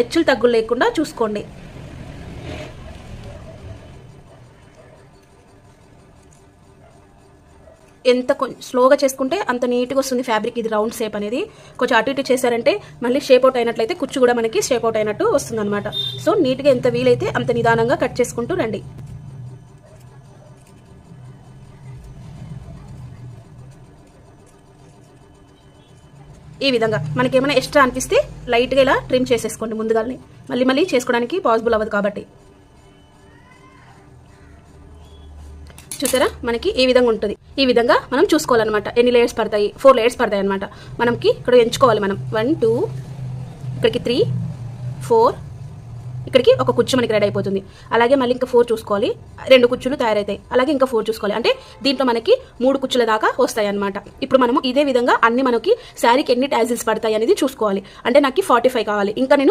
హెచ్చులు తగ్గులు లేకుండా చూసుకోండి. ఎంత స్లోగా చేసుకుంటే అంత నీట్గా వస్తుంది ఫ్యాబ్రిక్ ఇది రౌండ్ షేప్ అనేది. కొంచెం అటు ఇటు చేశారంటే మళ్ళీ షేప్ అవుట్ అయినట్లయితే కుచ్చు కూడా మనకి షేప్ అవుట్ అయినట్టు వస్తుంది అనమాట సో నీట్గా ఎంత వీలైతే అంత నిదానంగా కట్ చేసుకుంటూ రండి. ఈ విధంగా మనకి ఏమైనా ఎక్స్ట్రా అనిపిస్తే లైట్గా ఇలా ట్రిమ్ చేసేసుకోండి ముందుగానే. మళ్ళీ మళ్ళీ చేసుకోవడానికి పాసిబుల్ అవ్వదు కాబట్టి. చూసారా? మనకి ఈ విధంగా ఉంటుంది. ఈ విధంగా మనం చూసుకోవాలన్నమాట. ఎన్ని లేయర్స్ పడతాయి? ఫోర్ లేయర్స్ పడతాయి అనమాట మనకి ఇక్కడ ఎంచుకోవాలి మనం. వన్ టూ ఇక్కడికి త్రీ ఫోర్ ఇక్కడికి ఒక కుచ్చు మనకి రెడీ అయిపోతుంది. అలాగే మళ్ళీ ఇంకా ఫోర్ చూసుకోవాలి. రెండు కుచ్చులు తయారవుతాయి అలాగే ఇంకా ఫోర్ చూసుకోవాలి. అంటే దీంట్లో మనకి మూడు కుచ్చుల దాకా వస్తాయి అనమాట ఇప్పుడు మనము ఇదే విధంగా అన్ని మనకి శారీకి ఎన్ని ట్యాజిల్స్ పడతాయి అనేది చూసుకోవాలి. అంటే నాకు ఫార్టీ ఫైవ్ కావాలి. ఇంకా నేను